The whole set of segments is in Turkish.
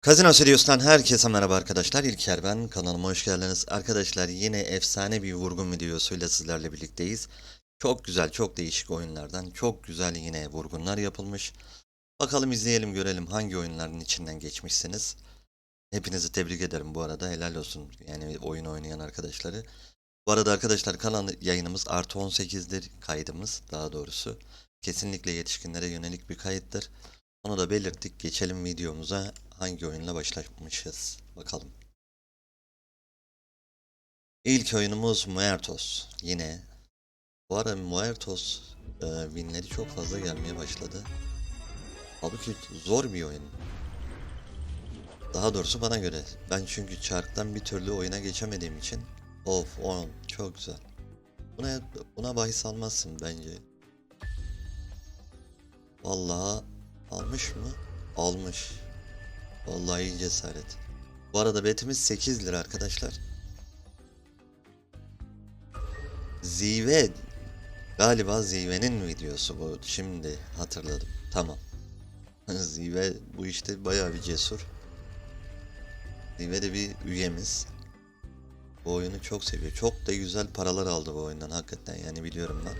Kazino Serios'tan herkese merhaba arkadaşlar. İlker ben. Kanalıma hoş geldiniz. Arkadaşlar yine efsane bir vurgun videosuyla sizlerle birlikteyiz. Çok güzel, çok değişik oyunlardan çok güzel yine vurgunlar yapılmış. Bakalım izleyelim görelim hangi oyunların içinden geçmişsiniz. Hepinizi tebrik ederim bu arada. Helal olsun yani oyun oynayan arkadaşları. Bu arada arkadaşlar kanal yayınımız artı 18'dir kaydımız daha doğrusu. Kesinlikle yetişkinlere yönelik bir kayıttır. Onu da belirttik. Geçelim videomuza. Hangi oyunla başlamışız? Bakalım. İlk oyunumuz Muertos. Yine. Bu ara Muertos e, winleri çok fazla gelmeye başladı. Halbuki zor bir oyun. Daha doğrusu bana göre. Ben çünkü çarktan bir türlü oyuna geçemediğim için. Of 10 çok güzel. Buna, buna bahis almazsın bence. Vallahi almış mı? Almış. Vallahi iyi cesaret. Bu arada betimiz 8 lira arkadaşlar. Zive galiba Zive'nin videosu bu. Şimdi hatırladım. Tamam. Zive bu işte bayağı bir cesur. Zive de bir üyemiz. Bu oyunu çok seviyor. Çok da güzel paralar aldı bu oyundan hakikaten yani biliyorum ben.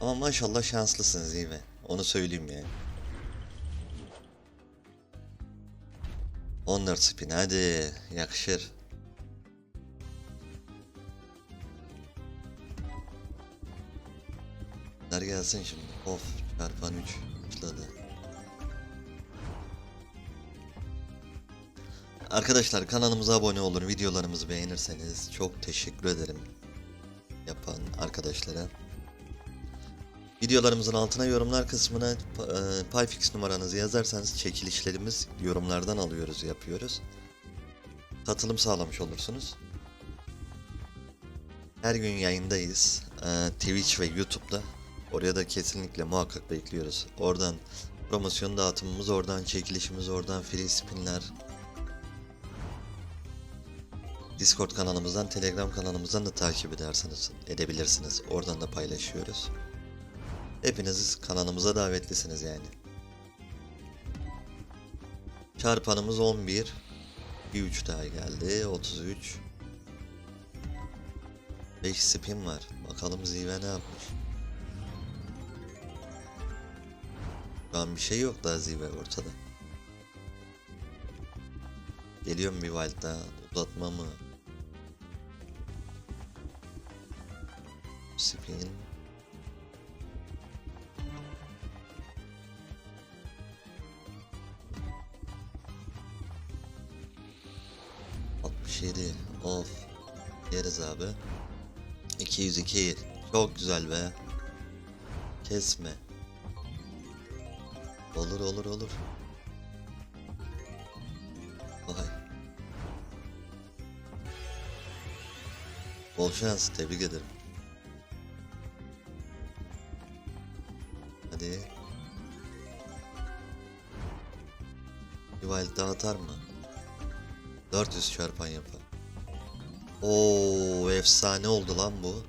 Ama maşallah şanslısın Zive. Onu söyleyeyim yani. 14 spin hadi yakışır. Bunlar gelsin şimdi. Of çarpan 3 başladı. Arkadaşlar kanalımıza abone olun. Videolarımızı beğenirseniz çok teşekkür ederim. Yapan arkadaşlara. Videolarımızın altına yorumlar kısmına e, Payfix numaranızı yazarsanız çekilişlerimiz yorumlardan alıyoruz, yapıyoruz. Katılım sağlamış olursunuz. Her gün yayındayız. E, Twitch ve YouTube'da. Oraya da kesinlikle muhakkak bekliyoruz. Oradan promosyon dağıtımımız, oradan çekilişimiz, oradan free spinler. Discord kanalımızdan, Telegram kanalımızdan da takip edersiniz, edebilirsiniz. Oradan da paylaşıyoruz. Hepiniz kanalımıza davetlisiniz yani. Çarpanımız 11. Bir 3 daha geldi. 33. 5 spin var. Bakalım Zive ne yapmış. Şu an bir şey yok daha Zive ortada. Geliyor mu bir wild daha? Uzatma mı? Spin. Yedi. Of. Yeriz abi. 202. Çok güzel be. Kesme. Olur olur olur. Vay. Bol şans. Tebrik ederim. Hadi. Bir wild atar mı? 400 çarpan yapar. Oo efsane oldu lan bu.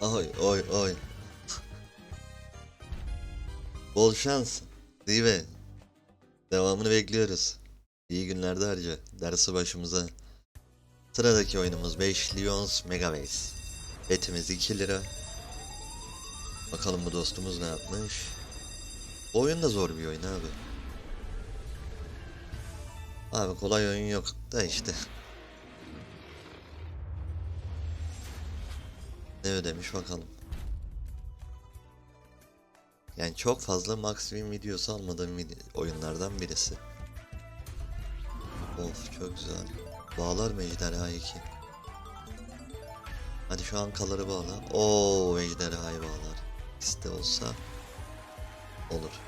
Oy oy oy. Bol şans. Dive. Devamını bekliyoruz. İyi günlerde harca. Dersi başımıza. Sıradaki oyunumuz 5 Lions Megabase. Betimiz 2 lira. Bakalım bu dostumuz ne yapmış. Bu oyun da zor bir oyun abi. Abi kolay oyun yok da işte. Ne ödemiş bakalım. Yani çok fazla max videosu almadığım oyunlardan birisi. Of çok güzel. Bağlar mı ejderha 2? Hadi şu an kaları bağla. Oo ejderhayı bağlar. İste olsa olur.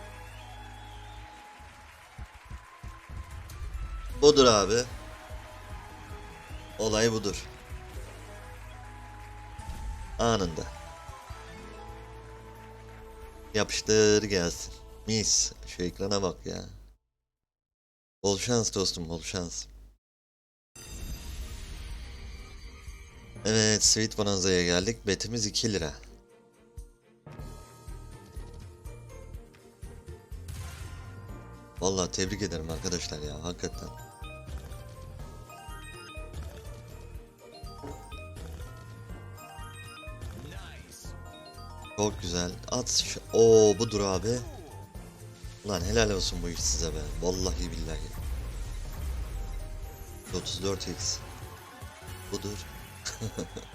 Budur abi. Olay budur. Anında. Yapıştır gelsin. Mis. Şu ekrana bak ya. Bol şans dostum bol şans. Evet Sweet Bonanza'ya geldik. Betimiz 2 lira. Vallahi tebrik ederim arkadaşlar ya hakikaten. Çok güzel. At. Oo budur abi. Lan helal olsun bu iş size be. Vallahi billahi. 34x. Budur.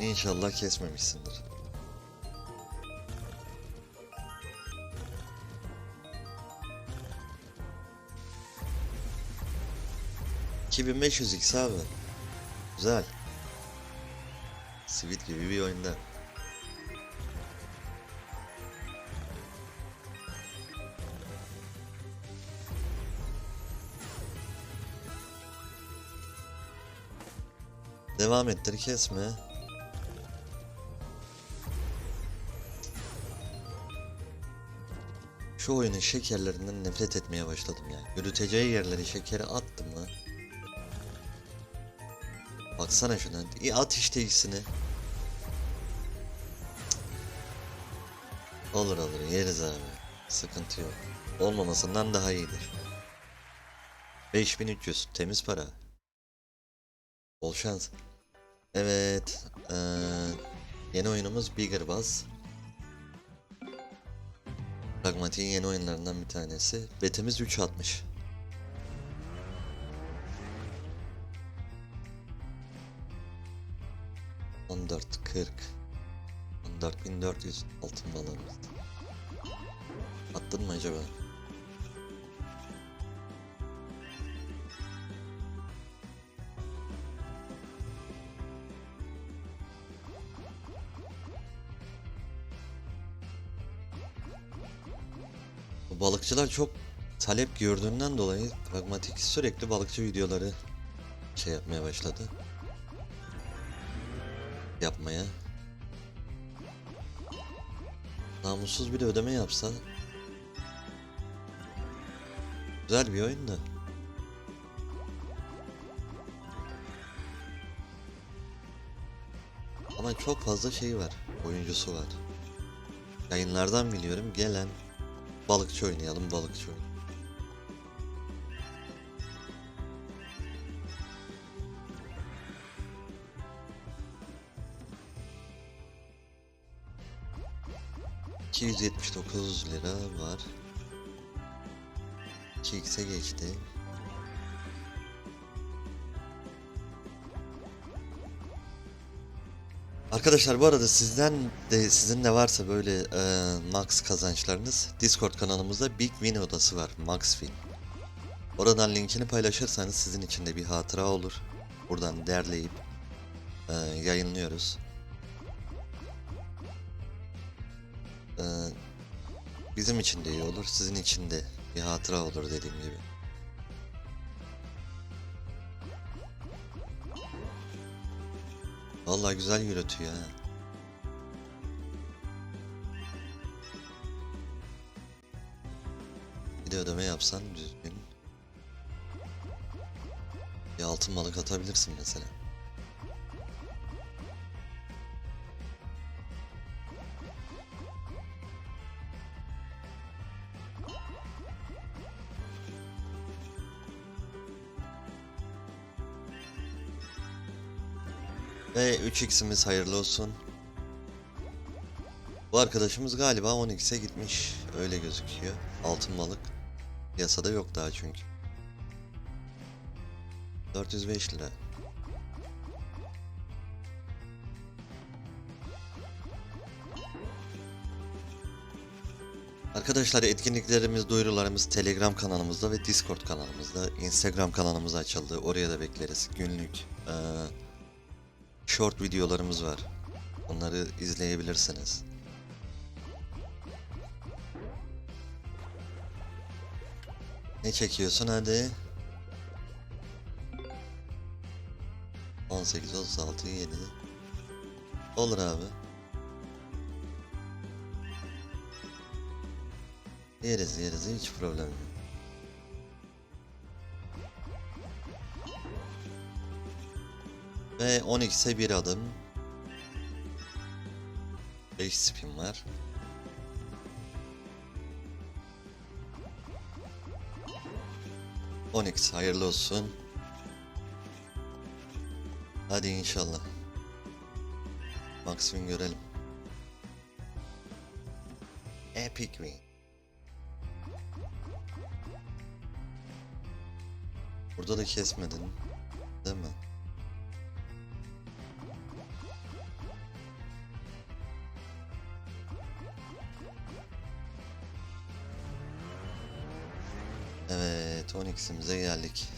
İnşallah kesmemişsindir. ...2500x abi. Güzel. Sweet gibi bir oyunda. Devam ettir kesme. Şu oyunun şekerlerinden nefret etmeye başladım ya. Yürüteceği yerleri şekeri attım lan. Baksana şuna. İyi at işte ikisini. Olur olur yeriz abi. Sıkıntı yok. Olmamasından daha iyidir. 5300 temiz para. Bol şans. Evet. eee, yeni oyunumuz Bigger Buzz. Pragmatik'in yeni oyunlarından bir tanesi. Betimiz 3.60. On dört kırk. On dört bin dört yüz altın balonumuz. Attın mı acaba? Balıkçılar çok talep gördüğünden dolayı pragmatik sürekli balıkçı videoları şey yapmaya başladı. Yapmaya. Namussuz bir de ödeme yapsa güzel bir oyun da. Ama çok fazla şey var. Oyuncusu var. Yayınlardan biliyorum gelen balıkçı oynayalım balıkçı oynayalım. ...279 lira var. 2x'e geçti. Arkadaşlar bu arada sizden de sizin de varsa böyle e, max kazançlarınız Discord kanalımızda Big Win odası var Max Win. Oradan linkini paylaşırsanız sizin için de bir hatıra olur. Buradan derleyip e, yayınlıyoruz. E, bizim için de iyi olur, sizin için de bir hatıra olur dediğim gibi. Vallahi güzel yürütüyor ha. Bir de ödeme yapsan düzgün. Bir altın balık atabilirsin mesela. Ve 3x'imiz hayırlı olsun. Bu arkadaşımız galiba 10x'e gitmiş. Öyle gözüküyor. Altın balık. Piyasada yok daha çünkü. 405 lira. Arkadaşlar etkinliklerimiz, duyurularımız Telegram kanalımızda ve Discord kanalımızda. Instagram kanalımız açıldı. Oraya da bekleriz. Günlük eee, short videolarımız var. Onları izleyebilirsiniz. Ne çekiyorsun hadi? 18, 36, 7. Olur abi. Yeriz yeriz hiç problem yok. Ve 12'se bir adım. 5 spin var. Onyx hayırlı olsun. Hadi inşallah. Maksimum görelim. Epic win. Burada da kesmedin. Değil mi? 12'simize geldik.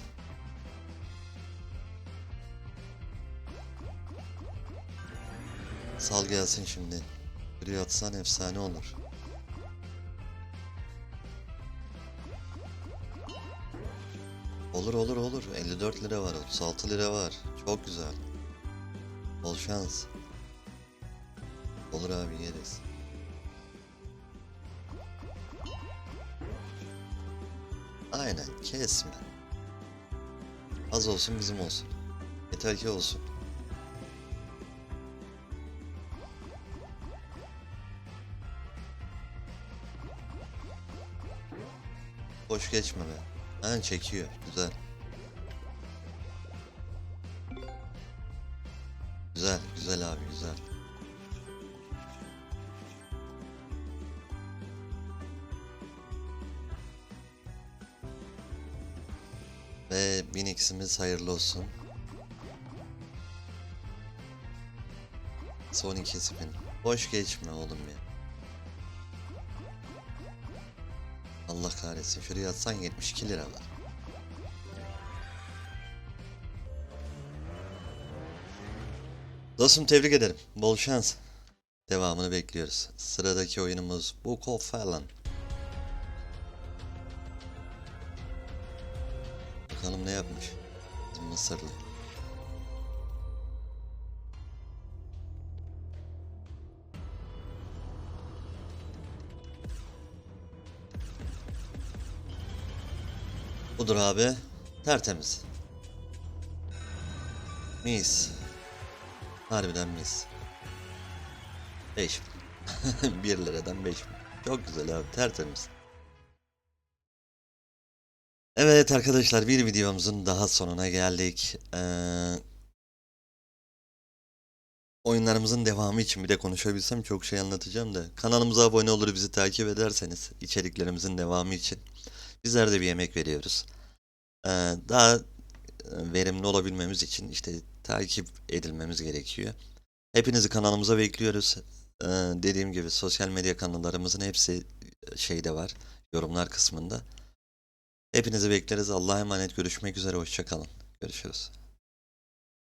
Sal gelsin şimdi. Buraya atsan efsane olur. Olur olur olur. 54 lira var, 36 lira var. Çok güzel. Bol şans. Olur abi yeriz. Aynen kesme. Az olsun bizim olsun. Yeter ki olsun. Boş geçme be. Ha çekiyor. Güzel. Güzel, güzel abi Ve 1000x'imiz hayırlı olsun. Son iki spin. Boş geçme oğlum ya. Allah kahretsin. Şuraya atsan 72 lira var. Dostum tebrik ederim. Bol şans. Devamını bekliyoruz. Sıradaki oyunumuz Book of Fallen. Bakalım ne yapmış. Bizim Mısırlı. Budur abi. Tertemiz. Mis. Harbiden mis. 5 1 liradan 5 Çok güzel abi tertemiz. Evet arkadaşlar bir videomuzun daha sonuna geldik. Ee, oyunlarımızın devamı için bir de konuşabilsem çok şey anlatacağım da. Kanalımıza abone olur bizi takip ederseniz içeriklerimizin devamı için bizler de bir yemek veriyoruz. Ee, daha verimli olabilmemiz için işte takip edilmemiz gerekiyor. Hepinizi kanalımıza bekliyoruz. Ee, dediğim gibi sosyal medya kanallarımızın hepsi şeyde var. Yorumlar kısmında. Hepinizi bekleriz. Allah'a emanet. Görüşmek üzere. Hoşçakalın. Görüşürüz.